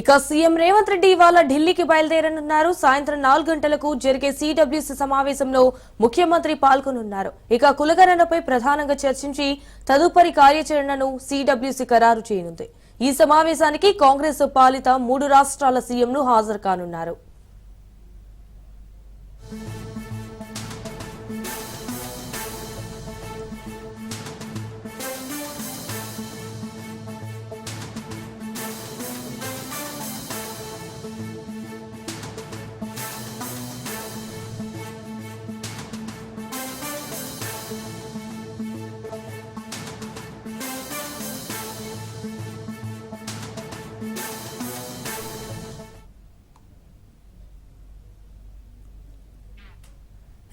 ఇక సీఎం రేవంత్ రెడ్డి ఇవాళ ఢిల్లీకి బయలుదేరనున్నారు. సాయంత్రం నాలుగు గంటలకు జరిగే సిడబ్ల్యూసీ సమావేశంలో ముఖ్యమంత్రి పాల్గొనున్నారు. ఇక కులగణనపై ప్రధానంగా చర్చించి తదుపరి కార్యాచరణను సిడబ్ల్యూసీ ఖరారు చేయనుంది. ఈ సమావేశానికి కాంగ్రెస్ పాలిత మూడు రాష్ట్రాల సీఎంలు హాజరు కానున్నారు.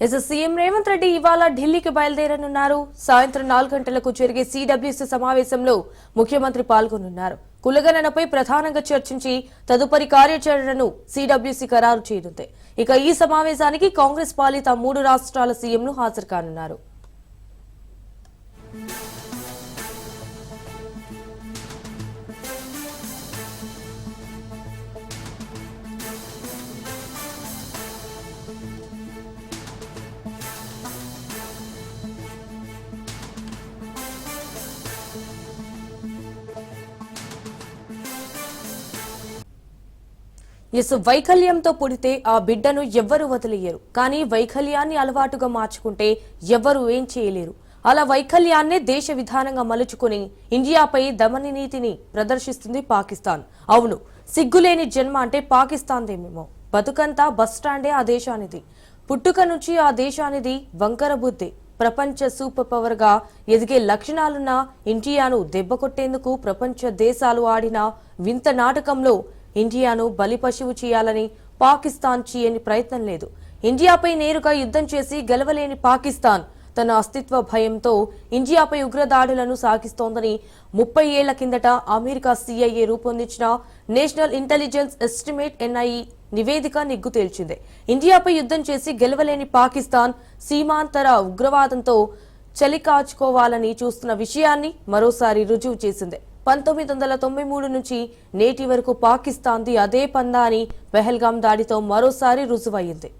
ఎస్ సీఎం రేవంత్ రెడ్డి ఇవాళ ఢిల్లీకి బయలుదేరనున్నారు. సాయంత్రం నాలుగు గంటలకు జరిగే సిడబ్ల్యూసీ సమావేశంలో ముఖ్యమంత్రి పాల్గొనున్నారు. కులగణనపై ప్రధానంగా చర్చించి తదుపరి కార్యాచరణను సిడబ్ల్యూసీ ఖరారు చేయనుంది. ఇక ఈ సమావేశానికి కాంగ్రెస్ పాలిత మూడు రాష్ట్రాల సీఎంలు హాజరు కానున్నారు. ఎస్ వైకల్యంతో పుడితే ఆ బిడ్డను ఎవ్వరు వదిలేయరు. కానీ వైకల్యాన్ని అలవాటుగా మార్చుకుంటే ఎవ్వరు ఏం చేయలేరు. అలా వైకల్యాన్నే దేశ విధానంగా మలుచుకుని ఇండియాపై దమని నీతిని ప్రదర్శిస్తుంది పాకిస్తాన్. అవును సిగ్గులేని జన్మ అంటే పాకిస్తాన్దేమేమో. బతుకంతా బస్టాండే ఆ దేశానిది. పుట్టుక నుంచి ఆ దేశానిది వంకర బుద్ధి. ప్రపంచ సూపర్ పవర్గా ఎదిగే లక్షణాలున్న ఇండియాను దెబ్బకొట్టేందుకు ప్రపంచ దేశాలు ఆడిన వింత నాటకంలో ఇండియాను బలిపశువు చేయాలని పాకిస్తాన్ చేయని ప్రయత్నం లేదు. ఇండియాపై నేరుగా యుద్ధం చేసి గెలవలేని పాకిస్తాన్ తన అస్తిత్వ భయంతో ఇండియాపై ఉగ్రదాడులను సాగిస్తోందని ముప్పై ఏళ్ళ కిందట అమెరికా సిఐఏ రూపొందించిన నేషనల్ ఇంటెలిజెన్స్ ఎస్టిమేట్ ఎన్ఐఈ నివేదిక నిగ్గు తేల్చింది. ఇండియాపై యుద్ధం చేసి గెలవలేని పాకిస్తాన్ సీమాంతర ఉగ్రవాదంతో చలికాచుకోవాలని చూస్తున్న విషయాన్ని మరోసారి రుజువు చేసింది. పంతొమ్మిది వందల తొంభై మూడు నుంచి నేటి వరకు పాకిస్తాన్ది అదే పందా అని పెహల్గాం దాడితో మరోసారి రుజువయ్యింది.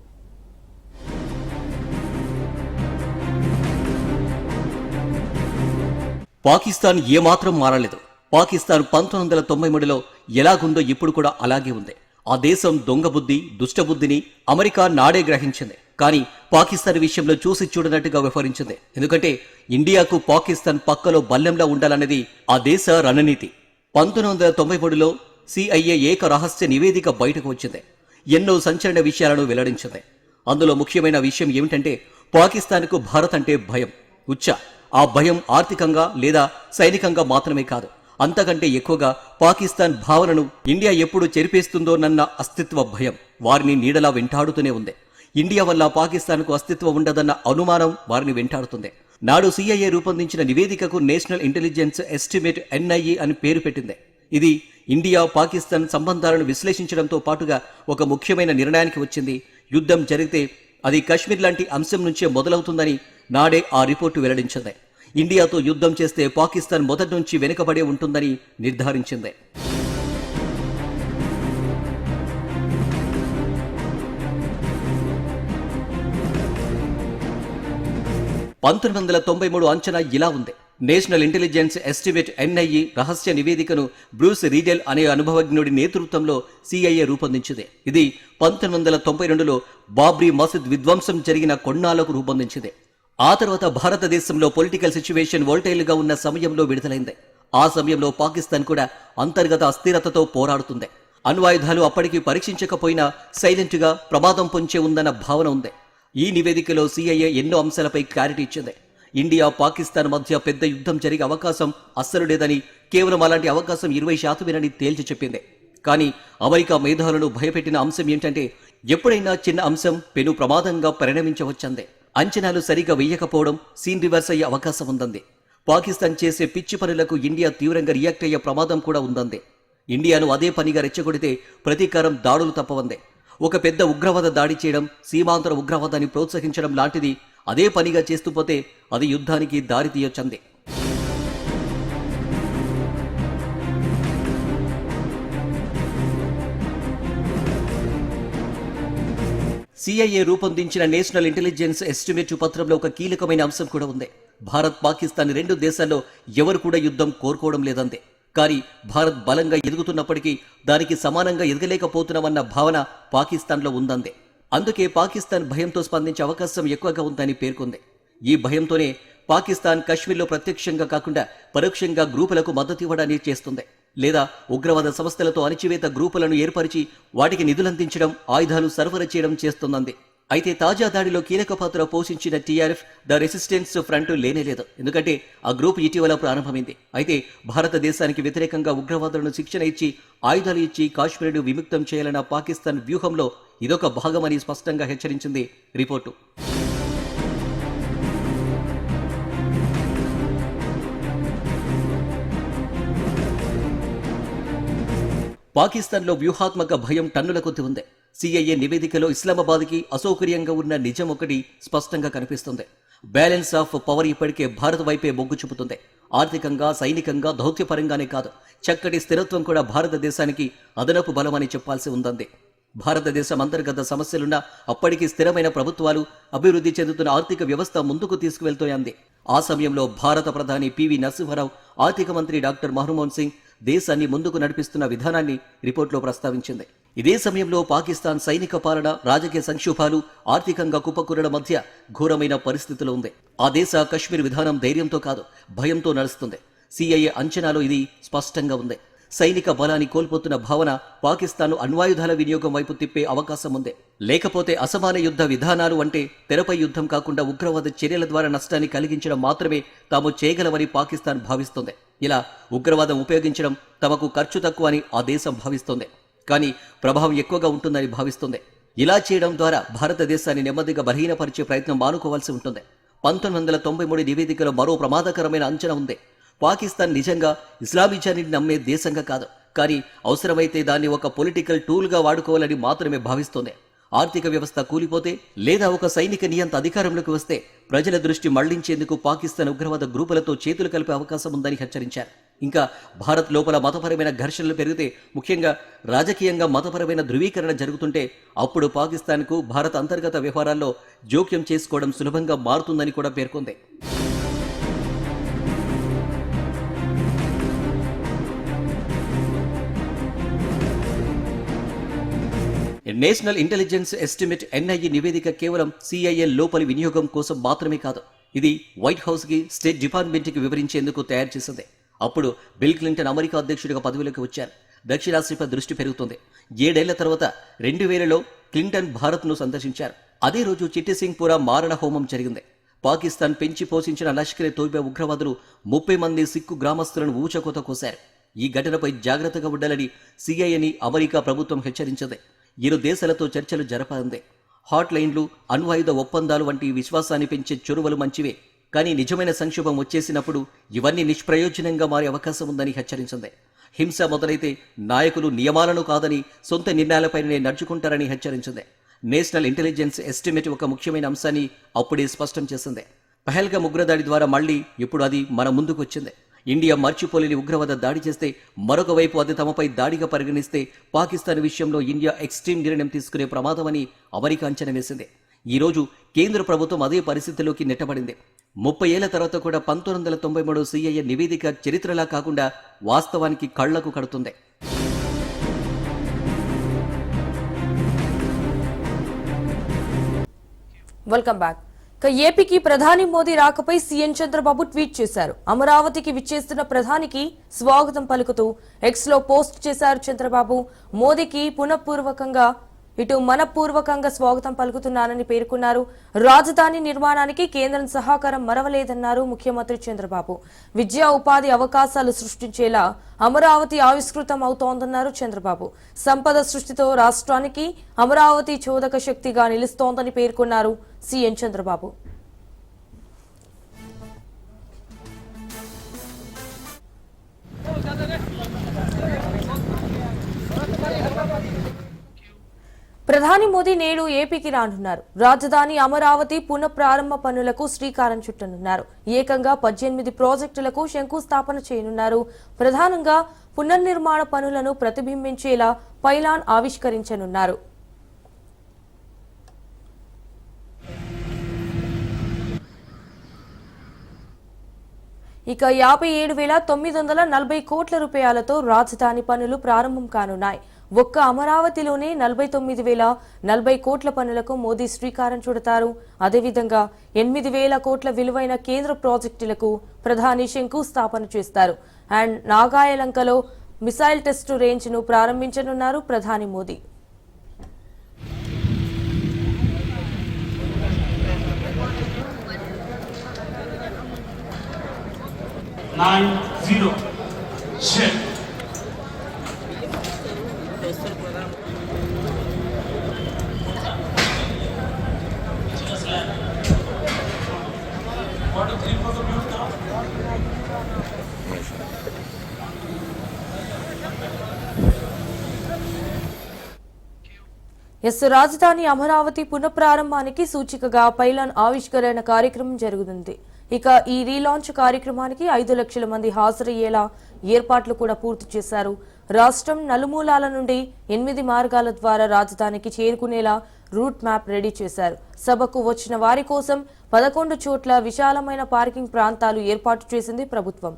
పాకిస్తాన్ ఏమాత్రం మారలేదు. పాకిస్తాన్ పంతొమ్మిది వందల తొంభై మూడులో ఎలాగుందో ఇప్పుడు కూడా అలాగే ఉంది. ఆ దేశం దొంగ బుద్ధి దుష్టబుద్ధిని అమెరికా నాడే గ్రహించింది. కానీ పాకిస్తాన్ విషయంలో చూసి చూడనట్టుగా వ్యవహరించింది. ఎందుకంటే ఇండియాకు పాకిస్తాన్ పక్కలో బల్లెంలా ఉండాలనేది ఆ దేశ రణనీతి. పంతొమ్మిది వందల తొంభై మూడులో సిఐఏ ఏక రహస్య నివేదిక బయటకు వచ్చింది. ఎన్నో సంచలన విషయాలను వెల్లడించింది. అందులో ముఖ్యమైన విషయం ఏమిటంటే పాకిస్తాన్కు భారత్ అంటే భయం. ఉచ్చ ఆ భయం ఆర్థికంగా లేదా సైనికంగా మాత్రమే కాదు. అంతకంటే ఎక్కువగా పాకిస్తాన్ భావనను ఇండియా ఎప్పుడు చెరిపేస్తుందోనన్న అస్తిత్వ భయం వారిని నీడలా వెంటాడుతూనే ఉంది. ఇండియా వల్ల పాకిస్తాన్కు అస్తిత్వం ఉండదన్న అనుమానం వారిని వెంటాడుతుంది. నాడు సిఐఏ రూపొందించిన నివేదికకు నేషనల్ ఇంటెలిజెన్స్ ఎస్టిమేట్ ఎన్ఐఏ అని పేరు పెట్టింది. ఇది ఇండియా పాకిస్తాన్ సంబంధాలను విశ్లేషించడంతో పాటుగా ఒక ముఖ్యమైన నిర్ణయానికి వచ్చింది. యుద్ధం జరిగితే అది కశ్మీర్ లాంటి అంశం నుంచే మొదలవుతుందని నాడే ఆ రిపోర్టు వెల్లడించింది. ఇండియాతో యుద్ధం చేస్తే పాకిస్తాన్ మొదటి నుంచి వెనుకబడే ఉంటుందని నిర్ధారించింది. పంతొమ్మిది వందల తొంభై మూడు అంచనా ఇలా ఉంది. నేషనల్ ఇంటెలిజెన్స్ ఎస్టిమేట్ ఎన్ఐఈ రహస్య నివేదికను బ్రూస్ రీడెల్ అనే అనుభవజ్ఞుడి నేతృత్వంలో సిఐఏ రూపొందించింది. ఇది పంతొమ్మిది వందల తొంభై రెండులో బాబ్రీ మసీద్ విధ్వంసం జరిగిన కొన్నాళ్ళకు రూపొందించింది. ఆ తర్వాత భారతదేశంలో పొలిటికల్ సిచ్యువేషన్ వోల్టైల్గా ఉన్న సమయంలో విడుదలైంది. ఆ సమయంలో పాకిస్తాన్ కూడా అంతర్గత అస్థిరతతో పోరాడుతుంది. అణ్వాయుధాలు అప్పటికి పరీక్షించకపోయినా సైలెంట్గా ప్రమాదం పొంచే ఉందన్న భావన ఉంది. ఈ నివేదికలో సిఐఏ ఎన్నో అంశాలపై క్లారిటీ ఇచ్చింది. ఇండియా పాకిస్తాన్ మధ్య పెద్ద యుద్ధం జరిగే అవకాశం అస్సలు లేదని కేవలం అలాంటి అవకాశం ఇరవై శాతమేనని తేల్చి చెప్పింది. కానీ అమెరికా మేధావులను భయపెట్టిన అంశం ఏంటంటే ఎప్పుడైనా చిన్న అంశం పెను ప్రమాదంగా పరిణమించవచ్చంది. అంచనాలు సరిగా వేయకపోవడం సీన్ రివర్స్ అయ్యే అవకాశం ఉందంది. పాకిస్తాన్ చేసే పిచ్చి పనులకు ఇండియా తీవ్రంగా రియాక్ట్ అయ్యే ప్రమాదం కూడా ఉందంది. ఇండియాను అదే పనిగా రెచ్చగొడితే ప్రతీకారం దాడులు తప్పవందే. ఒక పెద్ద ఉగ్రవాద దాడి చేయడం సీమాంతర ఉగ్రవాదాన్ని ప్రోత్సహించడం లాంటిది అదే పనిగా చేస్తూ పోతే అది యుద్ధానికి దారి తీయొచ్చందే. సిఐఏ రూపొందించిన నేషనల్ ఇంటెలిజెన్స్ ఎస్టిమేట్ పత్రంలో ఒక కీలకమైన అంశం కూడా ఉంది. భారత్ పాకిస్తాన్ రెండు దేశాల్లో ఎవరు కూడా యుద్ధం కోరుకోవడం లేదందే కానీ భారత్ బలంగా ఎదుగుతున్నప్పటికీ దానికి సమానంగా ఎదగలేకపోతున్నామన్న భావన పాకిస్తాన్లో ఉందందే అందుకే పాకిస్తాన్ భయంతో స్పందించే అవకాశం ఎక్కువగా ఉందని పేర్కొంది. ఈ భయంతోనే పాకిస్తాన్ కశ్మీర్లో ప్రత్యక్షంగా కాకుండా పరోక్షంగా గ్రూపులకు మద్దతు ఇవ్వడాన్ని చేస్తుంది. లేదా ఉగ్రవాద సంస్థలతో అణచివేత గ్రూపులను ఏర్పరిచి వాటికి నిధులందించడం ఆయుధాలు సరఫరా చేయడం చేస్తుందంది. అయితే తాజా దాడిలో కీలక పాత్ర పోషించిన టీఆర్ఎఫ్ ద రెసిస్టెన్స్ ఫ్రంట్ లేనేలేదు ఎందుకంటే ఆ గ్రూప్ ఇటీవల ప్రారంభమైంది. అయితే భారతదేశానికి వ్యతిరేకంగా ఉగ్రవాదులను శిక్షణ ఇచ్చి ఆయుధాలు ఇచ్చి కాశ్మీర్ను విముక్తం చేయాలన్న పాకిస్తాన్ వ్యూహంలో ఇదొక భాగమని స్పష్టంగా హెచ్చరించింది రిపోర్టు. పాకిస్తాన్లో వ్యూహాత్మక భయం టన్నుల కొద్ది ఉంది. సిఐఏ నివేదికలో ఇస్లామాబాద్కి అసౌకర్యంగా ఉన్న నిజం ఒకటి స్పష్టంగా కనిపిస్తుంది. బ్యాలెన్స్ ఆఫ్ పవర్ ఇప్పటికే భారత్ వైపే మొగ్గు చూపుతుంది. ఆర్థికంగా సైనికంగా దౌత్యపరంగానే కాదు. చక్కటి స్థిరత్వం కూడా భారతదేశానికి అదనపు బలమని చెప్పాల్సి ఉందంది. భారతదేశం అంతర్గత సమస్యలున్న అప్పటికి స్థిరమైన ప్రభుత్వాలు అభివృద్ధి చెందుతున్న ఆర్థిక వ్యవస్థ ముందుకు తీసుకువెళ్తోంది. ఆ సమయంలో భారత ప్రధాని పివి నరసింహరావు ఆర్థిక మంత్రి డాక్టర్ మన్మోహన్ సింగ్ దేశాన్ని ముందుకు నడిపిస్తున్న విధానాన్ని రిపోర్టులో ప్రస్తావించింది. ఇదే సమయంలో పాకిస్తాన్ సైనిక పాలన రాజకీయ సంక్షోభాలు ఆర్థికంగా కుప్పకూరల మధ్య ఘోరమైన పరిస్థితిలో ఉంది. ఆ దేశ కశ్మీర్ విధానం ధైర్యంతో కాదు భయంతో నడుస్తుంది. సిఐఏ అంచనాలో ఇది స్పష్టంగా ఉంది. సైనిక బలాన్ని కోల్పోతున్న భావన పాకిస్తాన్ అణ్వాయుధాల వినియోగం వైపు తిప్పే అవకాశం ఉంది. లేకపోతే అసమాన యుద్ధ విధానాలు అంటే తెరపై యుద్ధం కాకుండా ఉగ్రవాద చర్యల ద్వారా నష్టాన్ని కలిగించడం మాత్రమే తాము చేయగలవని పాకిస్తాన్ భావిస్తుంది. ఇలా ఉగ్రవాదం ఉపయోగించడం తమకు ఖర్చు తక్కువ అని ఆ దేశం భావిస్తోంది. కానీ ప్రభావం ఎక్కువగా ఉంటుందని భావిస్తుంది. ఇలా చేయడం ద్వారా భారతదేశాన్ని నెమ్మదిగా బలహీనపరిచే ప్రయత్నం మానుకోవాల్సి ఉంటుంది. పంతొమ్మిది వందల తొంభై మూడు నివేదికలో మరో ప్రమాదకరమైన అంచనా ఉంది. పాకిస్తాన్ నిజంగా ఇస్లామిజాన్ని నమ్మే దేశంగా కాదు. కానీ అవసరమైతే దాన్ని ఒక పొలిటికల్ టూల్గా వాడుకోవాలని మాత్రమే భావిస్తోంది. ఆర్థిక వ్యవస్థ కూలిపోతే లేదా ఒక సైనిక నియంత అధికారంలోకి వస్తే ప్రజల దృష్టి మళ్ళించేందుకు పాకిస్తాన్ ఉగ్రవాద గ్రూపులతో చేతులు కలిపే అవకాశం ఉందని హెచ్చరించారు. ఇంకా భారత్ లోపల మతపరమైన ఘర్షణలు పెరిగితే ముఖ్యంగా రాజకీయంగా మతపరమైన ధృవీకరణ జరుగుతుంటే అప్పుడు పాకిస్తాన్కు భారత అంతర్గత వ్యవహారాల్లో జోక్యం చేసుకోవడం సులభంగా మారుతుందని కూడా పేర్కొంది. నేషనల్ ఇంటెలిజెన్స్ ఎస్టిమేట్ ఎన్ఐఏ నివేదిక కేవలం సిఐఏ లోపలి వినియోగం కోసం మాత్రమే కాదు ఇది వైట్ హౌస్కి స్టేట్ డిపార్ట్మెంట్కి వివరించేందుకు తయారు చేసింది. అప్పుడు బిల్ క్లింటన్ అమెరికా అధ్యక్షుడిగా పదవిలోకి వచ్చారు. దక్షిణాసియాపై దృష్టి పెరుగుతుంది. ఏడేళ్ళ తర్వాత రెండు వేలలో క్లింటన్ భారత్ను సందర్శించారు. అదే రోజు చిట్టిసింగ్పుర మారణ హోమం జరిగింది. పాకిస్తాన్ పెంచి పోషించిన లష్కరే తోయిబా ఉగ్రవాదులు ముప్పై మంది సిక్కు గ్రామస్తులను ఊచకోత కోశారు. ఈ ఘటనపై జాగ్రత్తగా ఉండాలని సిఐఏని అమెరికా ప్రభుత్వం హెచ్చరించింది. ఇరు దేశాలతో చర్చలు జరపంది హాట్ లైన్లు అణ్వాయుధ ఒప్పందాలు వంటి విశ్వాసాన్ని పెంచే చొరువలు మంచివే. కానీ నిజమైన సంక్షోభం వచ్చేసినప్పుడు ఇవన్నీ నిష్ప్రయోజనంగా మారే అవకాశం ఉందని హెచ్చరించింది. హింస మొదలైతే నాయకులు నియమాలను కాదని సొంత నిర్ణయాలపైనే నడుచుకుంటారని హెచ్చరించింది. నేషనల్ ఇంటెలిజెన్స్ ఎస్టిమేట్ ఒక ముఖ్యమైన అంశాన్ని అప్పుడే స్పష్టం చేసింది. పహల్గా ఉగ్రదాడి ద్వారా మళ్ళీ ఇప్పుడు అది మన ముందుకు వచ్చింది ఇండియా మర్చిపోలేని ఉగ్రవాద దాడి చేస్తే మరొక వైపు అది తమపై దాడిగా పరిగణిస్తే పాకిస్తాన్ విషయంలో ఇండియా ఎక్స్ట్రీమ్ నిర్ణయం తీసుకునే ప్రమాదమని అమెరికా అంచనా వేసింది. ఈ రోజు కేంద్ర ప్రభుత్వం అదే పరిస్థితిలోకి నెట్టబడింది. ముప్పై ఏళ్ళ తర్వాత కూడా పంతొమ్మిది వందల తొంభై మూడు సిఐఏ నివేదిక చరిత్రలా కాకుండా వాస్తవానికి కళ్ళకు కడుతుంది. వెల్కమ్ బ్యాక్ ఇక ఏపీకి ప్రధాని మోదీ రాకపై సీఎం చంద్రబాబు ట్వీట్ చేశారు. అమరావతికి విచ్చేస్తున్న ప్రధానికి స్వాగతం పలుకుతూ ఎక్స్లో పోస్ట్ చేశారు చంద్రబాబు. మోదీకి పునఃపూర్వకంగా ఇటు మనపూర్వకంగా స్వాగతం పలుకుతున్నానని పేర్కొన్నారు. రాజధాని నిర్మాణానికి కేంద్రం సహకారం మరవలేదన్నారు ముఖ్యమంత్రి చంద్రబాబు. విద్యా ఉపాధి అవకాశాలు సృష్టించేలా అమరావతి ఆవిష్కృతం అవుతోందన్నారు చంద్రబాబు. సంపద సృష్టితో రాష్ట్రానికి అమరావతి చోదక శక్తిగా నిలుస్తోందని పేర్కొన్నారు సీఎం చంద్రబాబు. ప్రధాని మోదీ నేడు ఏపీకి రానున్నారు. రాజధాని అమరావతి పునఃప్రారంభ పనులకు శ్రీకారం చుట్టనున్నారు. ఏకంగా పద్దెనిమిది ప్రాజెక్టులకు శంకుస్థాపన చేయనున్నారు. ప్రధానంగా పునర్నిర్మాణ పనులను ప్రతిబింబించేలా పైలాన్ ఆవిష్కరించనున్నారు. ఇక యాభై ఏడు వేల తొమ్మిది వందల నలభై కోట్ల రూపాయలతో రాజధాని పనులు ప్రారంభం కానున్నాయి. ఒక్క అమరావతిలోనే నలభై తొమ్మిది వేల నలభై కోట్ల పనులకు మోదీ శ్రీకారం చుడతారు అదేవిధంగా ఎనిమిది వేల కోట్ల విలువైన కేంద్ర ప్రాజెక్టులకు ప్రధాని శంకుస్థాపన చేస్తారు అండ్ నాగాయలంకలో మిసైల్ టెస్టు రేంజ్ను ప్రారంభించనున్నారు ప్రధాని Modi nine zero. Check. Yes రాజధాని అమరావతి పునఃప్రారంభానికి సూచికగా పైలాన్ ఆవిష్కరణ కార్యక్రమం జరుగుతుంది. ఇక ఈ రీలాంచ్ కార్యక్రమానికి ఐదు లక్షల మంది హాజరయ్యేలా ఏర్పాట్లు కూడా పూర్తి చేశారు. రాష్ట్రం నలుమూలాల నుండి ఎనిమిది మార్గాల ద్వారా రాజధానికి చేరుకునేలా రూట్ మ్యాప్ రెడీ చేశారు. సభకు వచ్చిన వారి కోసం పదకొండు చోట్ల విశాలమైన పార్కింగ్ ప్రాంతాలు ఏర్పాటు చేసింది ప్రభుత్వం.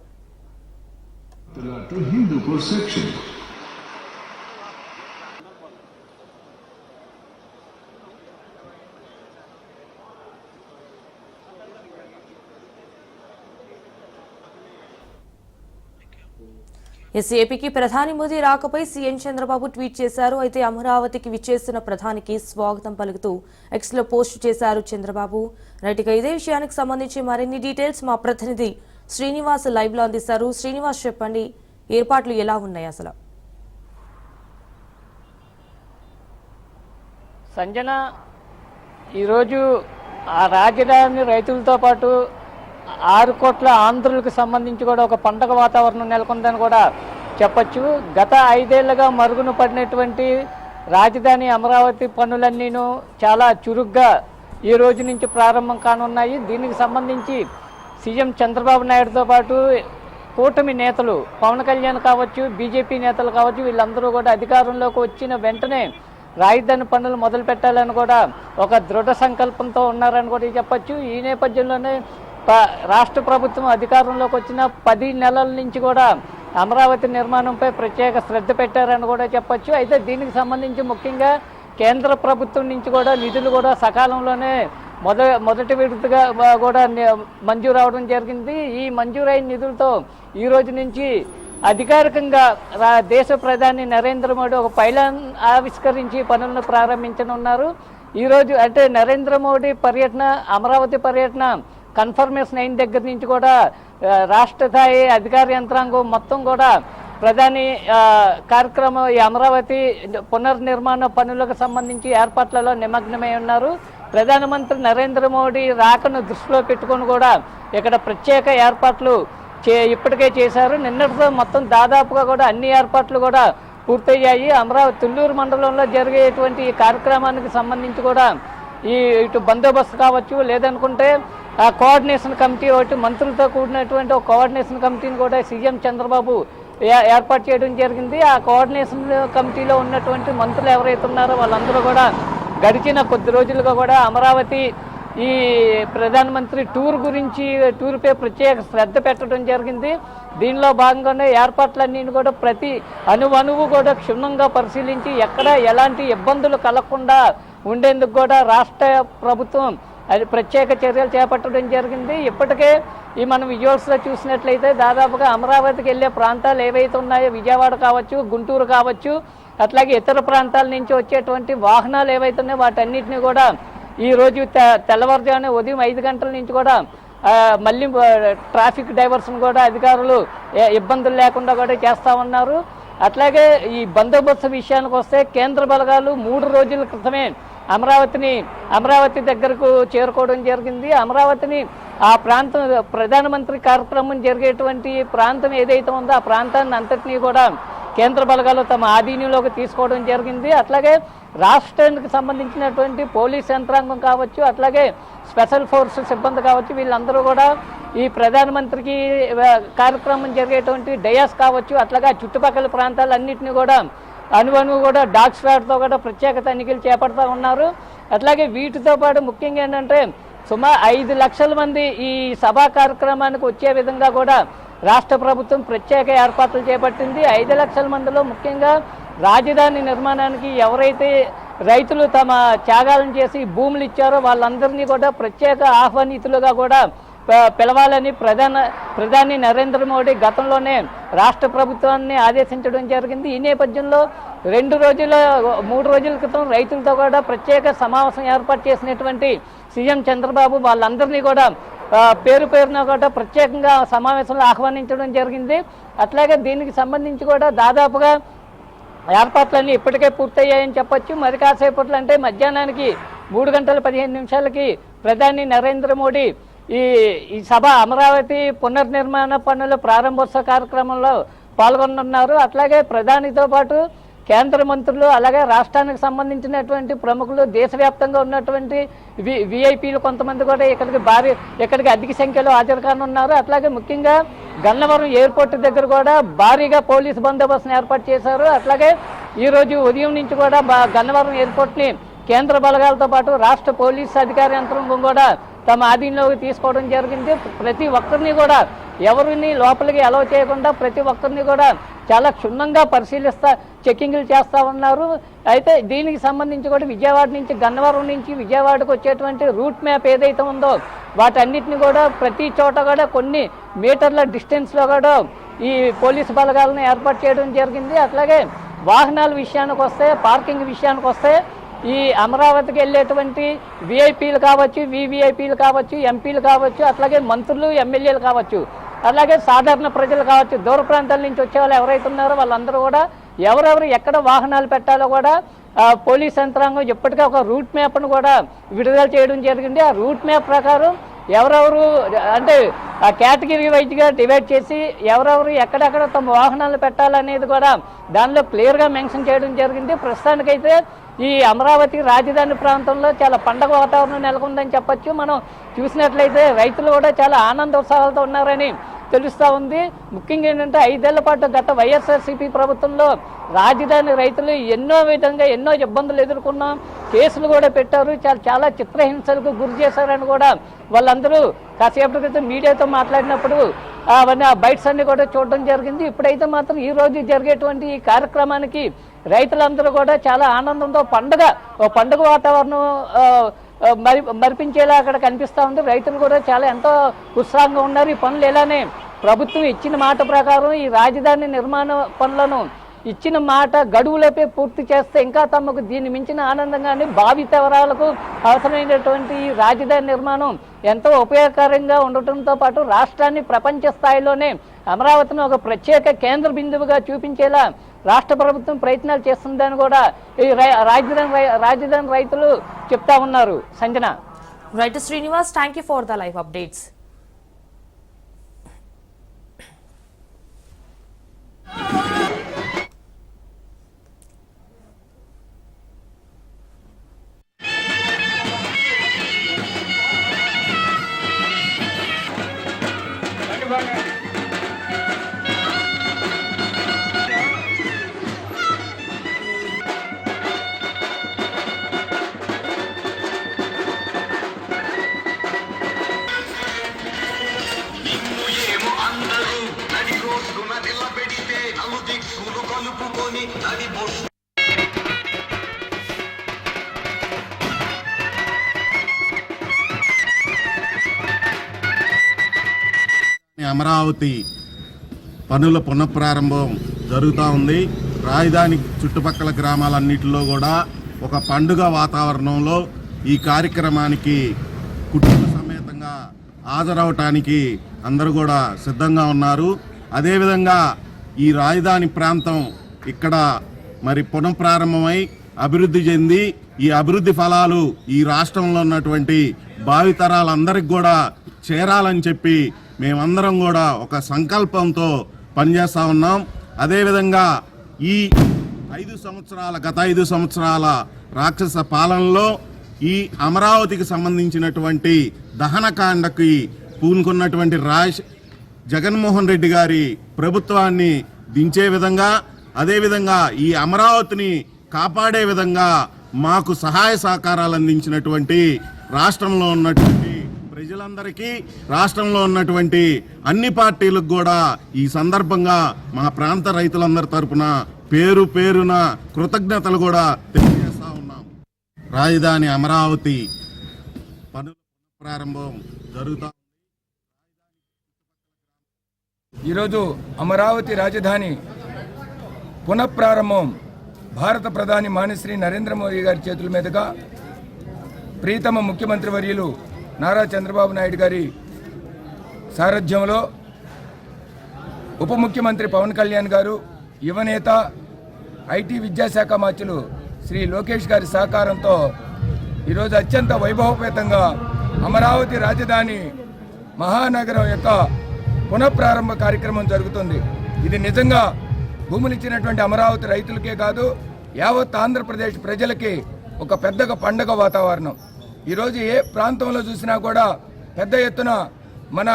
ఎస్ ఏపీకి ప్రధాని మోదీ రాకపై సీఎం చంద్రబాబు ట్వీట్ చేశారు. అయితే అమరావతికి విచ్చేస్తున్న ప్రధానికి స్వాగతం పలుకుతూ ఎక్స్లో పోస్ట్ చేశారు చంద్రబాబు. రైట్గా ఇదే విషయానికి సంబంధించి మరిన్ని డీటెయిల్స్ మా ప్రతినిధి శ్రీనివాస్ లైవ్లో అందిస్తారు. శ్రీనివాస్ చెప్పండి ఏర్పాట్లు ఎలా ఉన్నాయి అసలు? సంజన ఈరోజు ఆ రాజధాని రైతులతో పాటు ఆరు కోట్ల ఆంధ్రులకు సంబంధించి కూడా ఒక పండగ వాతావరణం నెలకొందని కూడా చెప్పచ్చు. గత ఐదేళ్ళుగా మరుగున పడినటువంటి రాజధాని అమరావతి పనులన్నీను చాలా చురుగ్గా ఈ రోజు నుంచి ప్రారంభం కానున్నాయి. దీనికి సంబంధించి సీఎం చంద్రబాబు నాయుడుతో పాటు కూటమి నేతలు పవన్ కళ్యాణ్ కావచ్చు బీజేపీ నేతలు కావచ్చు వీళ్ళందరూ కూడా అధికారంలోకి వచ్చిన వెంటనే రాజధాని పనులు మొదలు పెట్టాలని కూడా ఒక దృఢ సంకల్పంతో ఉన్నారని కూడా చెప్పొచ్చు. ఈ నేపథ్యంలోనే రాష్ట్ర ప్రభుత్వం అధికారంలోకి వచ్చిన పది నెలల నుంచి కూడా అమరావతి నిర్మాణంపై ప్రత్యేక శ్రద్ధ పెట్టారని కూడా చెప్పొచ్చు. అయితే దీనికి సంబంధించి ముఖ్యంగా కేంద్ర ప్రభుత్వం నుంచి కూడా నిధులు కూడా సకాలంలోనే మొద మొదటి విడతగా కూడా మంజూరు అవడం జరిగింది. ఈ మంజూరైన నిధులతో ఈ రోజు నుంచి అధికారికంగా రా- దేశ ప్రధాని నరేంద్ర మోడీ ఒక పైలాన్ ఆవిష్కరించి పనులను ప్రారంభించనున్నారు. ఈరోజు అంటే నరేంద్ర మోడీ పర్యటన అమరావతి పర్యటన కన్ఫర్మేషన్ అయిన దగ్గర నుంచి కూడా రాష్ట్ర స్థాయి అధికార యంత్రాంగం మొత్తం కూడా ప్రధాని కార్యక్రమం ఈ అమరావతి పునర్నిర్మాణ పనులకు సంబంధించి ఏర్పాట్లలో నిమగ్నమై ఉన్నారు. ప్రధానమంత్రి నరేంద్ర మోడీ రాకను దృష్టిలో పెట్టుకొని కూడా ఇక్కడ ప్రత్యేక ఏర్పాట్లు చే ఇప్పటికే చేశారు. నిన్నటితో మొత్తం దాదాపుగా కూడా అన్ని ఏర్పాట్లు కూడా పూర్తయ్యాయి. అమరావతి తుళ్ళూరు మండలంలో జరిగేటువంటి ఈ కార్యక్రమానికి సంబంధించి కూడా ఈ ఇటు బందోబస్తు కావచ్చు లేదనుకుంటే ఆ కోఆర్డినేషన్ కమిటీ ఒకటి మంత్రులతో కూడినటువంటి ఒక కోఆర్డినేషన్ కమిటీని కూడా సీఎం చంద్రబాబు ఏర్పాటు చేయడం జరిగింది. ఆ కోఆర్డినేషన్ కమిటీలో ఉన్నటువంటి మంత్రులు ఎవరైతే ఉన్నారో వాళ్ళందరూ కూడా గడిచిన కొద్ది రోజులుగా కూడా అమరావతి ఈ ప్రధానమంత్రి టూర్ గురించి టూర్పై ప్రత్యేక శ్రద్ధ పెట్టడం జరిగింది. దీనిలో భాగంగానే ఏర్పాట్లన్నీ కూడా ప్రతి అణువణువు కూడా క్షుణ్ణంగా పరిశీలించి ఎక్కడ ఎలాంటి ఇబ్బందులు కలగకుండా ఉండేందుకు కూడా రాష్ట్ర ప్రభుత్వం అది ప్రత్యేక చర్యలు చేపట్టడం జరిగింది. ఇప్పటికే ఈ మనం విజువల్స్లో చూసినట్లయితే దాదాపుగా అమరావతికి వెళ్ళే ప్రాంతాలు ఏవైతే ఉన్నాయో విజయవాడ కావచ్చు గుంటూరు కావచ్చు అట్లాగే ఇతర ప్రాంతాల నుంచి వచ్చేటువంటి వాహనాలు ఏవైతే ఉన్నాయో వాటన్నిటిని కూడా ఈ రోజు తె- తెల్లవారుజామున ఉదయం ఐదు గంటల నుంచి కూడా మళ్ళీ ట్రాఫిక్ డైవర్షన్ కూడా అధికారులు ఇబ్బందులు లేకుండా కూడా చేస్తా ఉన్నారు అట్లాగే ఈ బందోబస్తు విషయానికి వస్తే కేంద్ర బలగాలు మూడు రోజుల క్రితమే అమరావతిని అమరావతి దగ్గరకు చేరుకోవడం జరిగింది. అమరావతిని ఆ ప్రాంతం ప్రధానమంత్రి కార్యక్రమం జరిగేటువంటి ప్రాంతం ఏదైతే ఉందో ఆ ప్రాంతాన్ని అంతటినీ కూడా కేంద్ర బలగాలు తమ ఆధీనంలోకి తీసుకోవడం జరిగింది. అట్లాగే రాష్ట్రానికి సంబంధించినటువంటి పోలీస్ యంత్రాంగం కావచ్చు అట్లాగే స్పెషల్ ఫోర్స్ సిబ్బంది కావచ్చు వీళ్ళందరూ కూడా ఈ ప్రధానమంత్రికి కార్యక్రమం జరిగేటువంటి డయాస్ కావచ్చు అట్లాగే చుట్టుపక్కల ప్రాంతాలన్నింటినీ కూడా అనువను కూడా డాగ్ స్క్వాడ్తో కూడా ప్రత్యేక తనిఖీలు చేపడతా ఉన్నారు. అట్లాగే వీటితో పాటు ముఖ్యంగా ఏంటంటే సుమారు ఐదు లక్షల మంది ఈ సభా కార్యక్రమానికి వచ్చే విధంగా కూడా రాష్ట్ర ప్రభుత్వం ప్రత్యేక ఏర్పాట్లు చేపట్టింది. ఐదు లక్షల మందిలో ముఖ్యంగా రాజధాని నిర్మాణానికి ఎవరైతే రైతులు తమ త్యాగాలను చేసి భూములు ఇచ్చారో వాళ్ళందరినీ కూడా ప్రత్యేక ఆహ్వానితులుగా కూడా పిలవాలని ప్రధాన ప్రధాని నరేంద్ర మోడీ గతంలోనే రాష్ట్ర ప్రభుత్వాన్ని ఆదేశించడం జరిగింది. ఈ నేపథ్యంలో రెండు రోజుల మూడు రోజుల క్రితం రైతులతో కూడా ప్రత్యేక సమావేశం ఏర్పాటు చేసినటువంటి సీఎం చంద్రబాబు వాళ్ళందరినీ కూడా పేరు పేరున కూడా ప్రత్యేకంగా సమావేశంలో ఆహ్వానించడం జరిగింది. అట్లాగే దీనికి సంబంధించి కూడా దాదాపుగా ఏర్పాట్లన్నీ ఇప్పటికే పూర్తయ్యాయని చెప్పొచ్చు. మరి కాసేపట్లో అంటే మధ్యాహ్నానికి మూడు గంటల పదిహేను నిమిషాలకి ప్రధాని నరేంద్ర మోడీ ఈ ఈ సభ అమరావతి పునర్నిర్మాణ పనుల ప్రారంభోత్సవ కార్యక్రమంలో పాల్గొనున్నారు అట్లాగే ప్రధానితో పాటు కేంద్ర మంత్రులు అలాగే రాష్ట్రానికి సంబంధించినటువంటి ప్రముఖులు దేశవ్యాప్తంగా ఉన్నటువంటి వి విఐపీలు కొంతమంది కూడా ఇక్కడికి భారీ ఇక్కడికి అధిక సంఖ్యలో హాజరు కానున్నారు అట్లాగే ముఖ్యంగా గన్నవరం ఎయిర్పోర్ట్ దగ్గర కూడా భారీగా పోలీసు బందోబస్తును ఏర్పాటు చేశారు. అట్లాగే ఈరోజు ఉదయం నుంచి కూడా గన్నవరం ఎయిర్పోర్ట్ని కేంద్ర బలగాలతో పాటు రాష్ట్ర పోలీస్ అధికార యంత్రం కూడా తమ ఆధీనంలోకి తీసుకోవడం జరిగింది. ప్రతి ఒక్కరిని కూడా ఎవరిని లోపలికి అలౌ చేయకుండా ప్రతి ఒక్కరిని కూడా చాలా క్షుణ్ణంగా పరిశీలిస్తా చెక్కింగ్లు చేస్తూ ఉన్నారు. అయితే దీనికి సంబంధించి కూడా విజయవాడ నుంచి గన్నవరం నుంచి విజయవాడకు వచ్చేటువంటి రూట్ మ్యాప్ ఏదైతే ఉందో వాటన్నిటిని కూడా ప్రతి చోట కూడా కొన్ని మీటర్ల డిస్టెన్స్లో కూడా ఈ పోలీసు బలగాలను ఏర్పాటు చేయడం జరిగింది. అట్లాగే వాహనాల విషయానికి వస్తే పార్కింగ్ విషయానికి వస్తే ఈ అమరావతికి వెళ్ళేటువంటి విఐపీలు కావచ్చు వివిఐపీలు కావచ్చు ఎంపీలు కావచ్చు అట్లాగే మంత్రులు ఎమ్మెల్యేలు కావచ్చు అలాగే సాధారణ ప్రజలు కావచ్చు దూర ప్రాంతాల నుంచి వచ్చే వాళ్ళు ఎవరైతే ఉన్నారో వాళ్ళందరూ కూడా ఎవరెవరు ఎక్కడ వాహనాలు పెట్టాలో కూడా పోలీస్ యంత్రాంగం ఇప్పటికే ఒక రూట్ మ్యాప్ను కూడా విడుదల చేయడం జరిగింది. ఆ రూట్ మ్యాప్ ప్రకారం ఎవరెవరు అంటే ఆ కేటగిరీ వైజ్గా డివైడ్ చేసి ఎవరెవరు ఎక్కడెక్కడ తమ వాహనాలు పెట్టాలనేది కూడా దానిలో క్లియర్గా మెన్షన్ చేయడం జరిగింది. ప్రస్తుతానికైతే ఈ అమరావతి రాజధాని ప్రాంతంలో చాలా పండగ వాతావరణం నెలకొందని చెప్పొచ్చు. మనం చూసినట్లయితే రైతులు కూడా చాలా ఆనందోత్సాహాలతో ఉన్నారని తెలుస్తూ ఉంది. ముఖ్యంగా ఏంటంటే ఐదేళ్ళ పాటు గత వైఎస్ఆర్సీపీ ప్రభుత్వంలో రాజధాని రైతులు ఎన్నో విధంగా ఎన్నో ఇబ్బందులు ఎదుర్కొన్నాం. కేసులు కూడా పెట్టారు. చాలా చాలా చిత్రహింసలకు గురి చేశారని కూడా వాళ్ళందరూ కాసేపటి క్రితం మీడియాతో మాట్లాడినప్పుడు అవన్నీ ఆ బైట్స్ అన్ని కూడా చూడడం జరిగింది. ఇప్పుడైతే మాత్రం ఈ రోజు జరిగేటువంటి ఈ కార్యక్రమానికి రైతులందరూ కూడా చాలా ఆనందంతో పండుగ ఓ పండుగ వాతావరణం మరి మరిపించేలా అక్కడ కనిపిస్తూ ఉంది. రైతులు కూడా చాలా ఎంతో ఉత్సాహంగా ఉన్నారు. ఈ పనులు ఇలానే ప్రభుత్వం ఇచ్చిన మాట ప్రకారం ఈ రాజధాని నిర్మాణ పనులను ఇచ్చిన మాట గడువులపై పూర్తి చేస్తే ఇంకా తమకు దీన్ని మించిన ఆనందంగానే భావి తవరాలకు అవసరమైనటువంటి ఈ రాజధాని నిర్మాణం ఎంతో ఉపయోగకరంగా ఉండటంతో పాటు రాష్ట్రాన్ని ప్రపంచ స్థాయిలోనే అమరావతిని ఒక ప్రత్యేక కేంద్ర బిందువుగా చూపించేలా రాష్ట్ర ప్రభుత్వం ప్రయత్నాలు చేస్తుందని కూడా ఈ రాజధాని రాజధాని రైతులు చెప్తా ఉన్నారు. Sanjana. Right Srinivas thank you for the live updates Amaravati పనుల పునఃప్రారంభం జరుగుతూ ఉంది. రాజధాని చుట్టుపక్కల గ్రామాలన్నిటిలో కూడా ఒక పండుగ వాతావరణంలో ఈ కార్యక్రమానికి కుటుంబ సమేతంగా హాజరవటానికి అందరూ కూడా సిద్ధంగా ఉన్నారు. అదేవిధంగా ఈ రాజధాని ప్రాంతం ఇక్కడ మరి పునఃప్రారంభమై అభివృద్ధి చెంది ఈ అభివృద్ధి ఫలాలు ఈ రాష్ట్రంలో ఉన్నటువంటి భావితరాలందరికి కూడా చేరాలని చెప్పి మేమందరం కూడా ఒక సంకల్పంతో పనిచేస్తూ ఉన్నాం. అదేవిధంగా ఈ ఐదు సంవత్సరాల గత ఐదు సంవత్సరాల రాక్షస పాలనలో ఈ అమరావతికి సంబంధించినటువంటి దహనకాండకి పూనుకున్నటువంటి రాజ్ జగన్మోహన్ రెడ్డి గారి ప్రభుత్వాన్ని దించే విధంగా అదేవిధంగా ఈ అమరావతిని కాపాడే విధంగా మాకు సహాయ సహకారాలు అందించినటువంటి రాష్ట్రంలో ఉన్నటువంటి ప్రజలందరికీ రాష్ట్రంలో ఉన్నటువంటి అన్ని పార్టీలకు కూడా ఈ సందర్భంగా మా ప్రాంత రైతులందరి తరపున పేరు పేరున కృతజ్ఞతలు కూడా తెలియజేస్తా ఉన్నాం. రాజధాని అమరావతి పనుల ప్రారంభం జరుగుతా ఈరోజు అమరావతి రాజధాని పునఃప్రారంభం భారత ప్రధాని మానిశ్రీ నరేంద్ర మోదీ గారి చేతుల మీదుగా ప్రీతమ ముఖ్యమంత్రి వర్యులు నారా చంద్రబాబు నాయుడు గారి సారథ్యంలో ఉప ముఖ్యమంత్రి పవన్ కళ్యాణ్ గారు యువనేత ఐటీ విద్యాశాఖ మార్చులు శ్రీ లోకేష్ గారి సహకారంతో ఈరోజు అత్యంత వైభవపేతంగా అమరావతి రాజధాని మహానగరం యొక్క పునఃప్రారంభ కార్యక్రమం జరుగుతుంది. ఇది నిజంగా భూములు ఇచ్చినటువంటి అమరావతి రైతులకే కాదు యావత్ ఆంధ్రప్రదేశ్ ప్రజలకి ఒక పెద్దగా పండగ వాతావరణం. ఈరోజు ఏ ప్రాంతంలో చూసినా కూడా పెద్ద ఎత్తున మన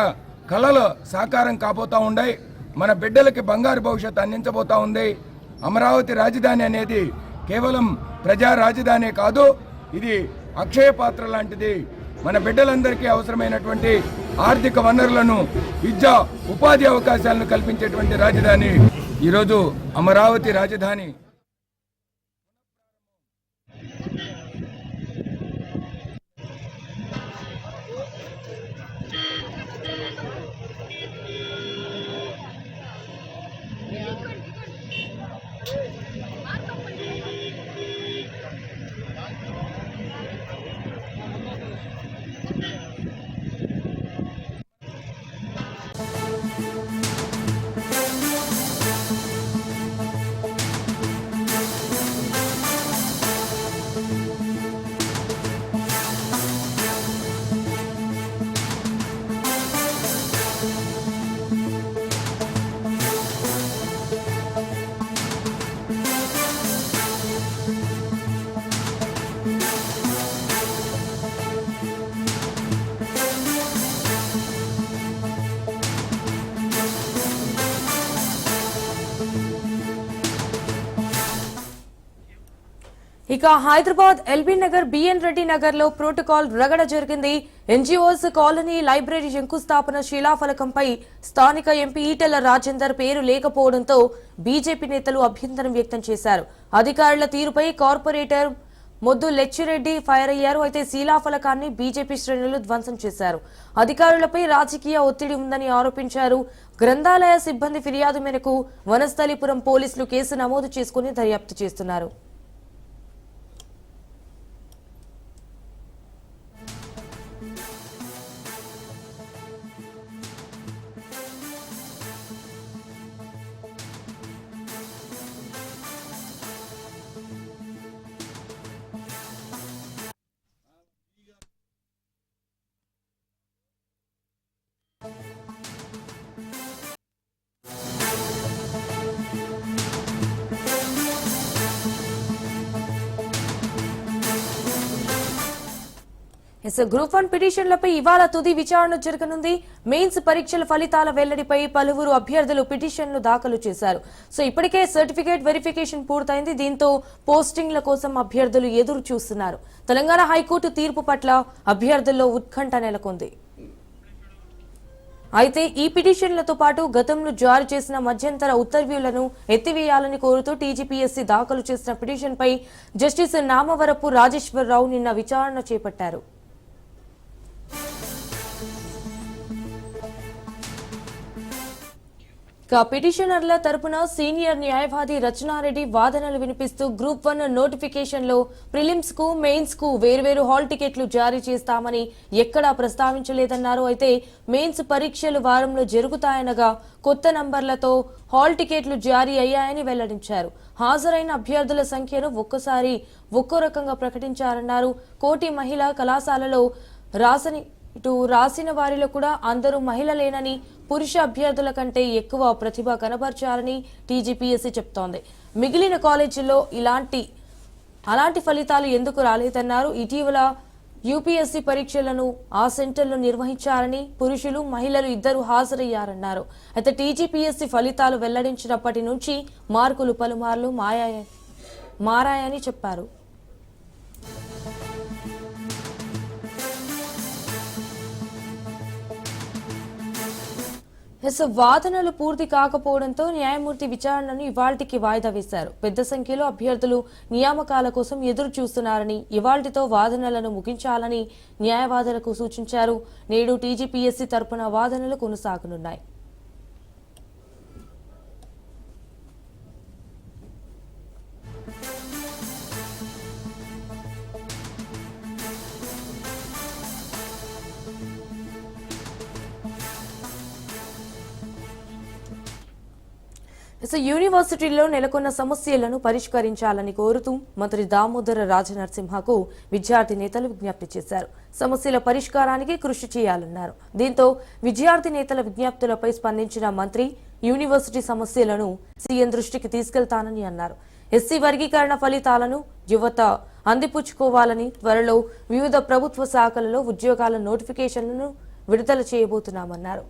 కళలు సాకారం కాబోతా ఉన్నాయి మన బిడ్డలకి బంగారు భవిష్యత్తు అందించబోతూ ఉంది. అమరావతి రాజధాని అనేది కేవలం ప్రజా రాజధానే కాదు ఇది అక్షయ పాత్ర లాంటిది. మన బిడ్డలందరికీ అవసరమైనటువంటి ఆర్థిక వనరులను విద్య ఉపాధి అవకాశాలను కల్పించేటువంటి రాజధాని. ఈరోజు అమరావతి రాజధాని ఇక హైదరాబాద్ ఎల్బీ నగర్ బిఎన్ రెడ్డి నగర్లో ప్రోటోకాల్ రగడ జరిగింది. ఎన్జిఓస్ కాలనీ లైబ్రరీ శంకుస్థాపన శిలాఫలకంపై స్థానిక ఎంపీ ఈటెల రాజేందర్ పేరు లేకపోవడంతో బీజేపీ నేతలు అభ్యంతరం వ్యక్తం చేశారు. అధికారుల తీరుపై కార్పొరేటర్ మొద్దు లెచ్చిరెడ్డి ఫైర్ అయ్యారు. అయితే శిలాఫలకాన్ని బీజేపీ శ్రేణులు ధ్వంసం చేశారు. అధికారులపై రాజకీయ ఒత్తిడి ఉందని ఆరోపించారు. గ్రంథాలయ సిబ్బంది ఫిర్యాదు మేరకు వనస్థలిపురం పోలీసులు కేసు నమోదు చేసుకుని దర్యాప్తు చేస్తున్నారు. ఎస్ గ్రూప్ వన్ పిటిషన్లపై ఇవాళ తుది విచారణ జరగనుంది. మెయిన్స్ పరీక్షల ఫలితాల వెల్లడిపై పలువురు అభ్యర్థులు పిటిషన్లు దాఖలు చేశారు. సో ఇప్పటికే సర్టిఫికేట్ వెరిఫికేషన్ పూర్తయింది. దీంతో పోస్టింగ్ల కోసం అభ్యర్థులు ఎదురు చూస్తున్నారు. తెలంగాణ హైకోర్టు తీర్పు పట్ల అభ్యర్థుల్లో ఉత్కంఠ నెలకొంది. అయితే ఈ పిటిషన్లతో పాటు గతంలో జారీ చేసిన మధ్యంతర ఉత్తర్వులను ఎత్తివేయాలని కోరుతూ టీజీపీఎస్సీ దాఖలు చేసిన పిటిషన్పై జస్టిస్ నామవరపు రాజేశ్వరరావు నిన్న విచారణ చేపట్టారు. ఇక పిటిషనర్ల తరపున సీనియర్ న్యాయవాది రచనారెడ్డి వాదనలు వినిపిస్తూ గ్రూప్ వన్ నోటిఫికేషన్లో ప్రిలిమ్స్కు మెయిన్స్కు వేర్వేరు హాల్ టికెట్లు జారీ చేస్తామని ఎక్కడా ప్రస్తావించలేదన్నారు. అయితే మెయిన్స్ పరీక్షలు వారంలో జరుగుతాయనగా కొత్త నంబర్లతో హాల్ టికెట్లు జారీ అయ్యాయని వెల్లడించారు. హాజరైన అభ్యర్థుల సంఖ్యను ఒక్కసారి ఒక్కో రకంగా ప్రకటించారన్నారు. కోటి మహిళా కళాశాలలో రాసని ఇటు రాసిన వారిలో కూడా అందరూ మహిళలేనని పురుష అభ్యర్థుల కంటే ఎక్కువ ప్రతిభ కనబర్చారని టీజీపీఎస్సీ చెప్తోంది. మిగిలిన కాలేజీల్లో ఇలాంటి అలాంటి ఫలితాలు ఎందుకు రాలేదన్నారు. ఇటీవల యూపీఎస్సీ పరీక్షలను ఆ సెంటర్లో నిర్వహించారని పురుషులు మహిళలు ఇద్దరు హాజరయ్యారన్నారు. అయితే టీజీపీఎస్సీ ఫలితాలు వెల్లడించినప్పటి నుంచి మార్కులు పలుమార్లు మాయా మారాయని చెప్పారు. ఎస్ వాదనలు పూర్తి కాకపోవడంతో న్యాయమూర్తి విచారణను ఇవాల్టికి వాయిదా వేశారు. పెద్ద సంఖ్యలో అభ్యర్థులు నియామకాల కోసం ఎదురు చూస్తున్నారని ఇవాల్టితో వాదనలను ముగించాలని న్యాయవాదులకు సూచించారు. నేడు టీజీపీఎస్సీ తరపున వాదనలు కొనసాగనున్నాయి. సో యూనివర్సిటీల్లో నెలకొన్న సమస్యలను పరిష్కరించాలని కోరుతూ మంత్రి దామోదర రాజనరసింహకు విద్యార్థి నేతలు విజ్ఞప్తి చేశారు. సమస్యల పరిష్కారానికి కృషి చేయాలన్నారు. దీంతో విద్యార్థి నేతల విజ్ఞప్తులపై స్పందించిన మంత్రి యూనివర్సిటీ సమస్యలను సీఎం దృష్టికి తీసుకెళ్తానని అన్నారు. ఎస్సీ వర్గీకరణ ఫలితాలను యువత అందిపుచ్చుకోవాలని త్వరలో వివిధ ప్రభుత్వ శాఖలలో ఉద్యోగాల నోటిఫికేషన్లను విడుదల చేయబోతున్నామన్నారు.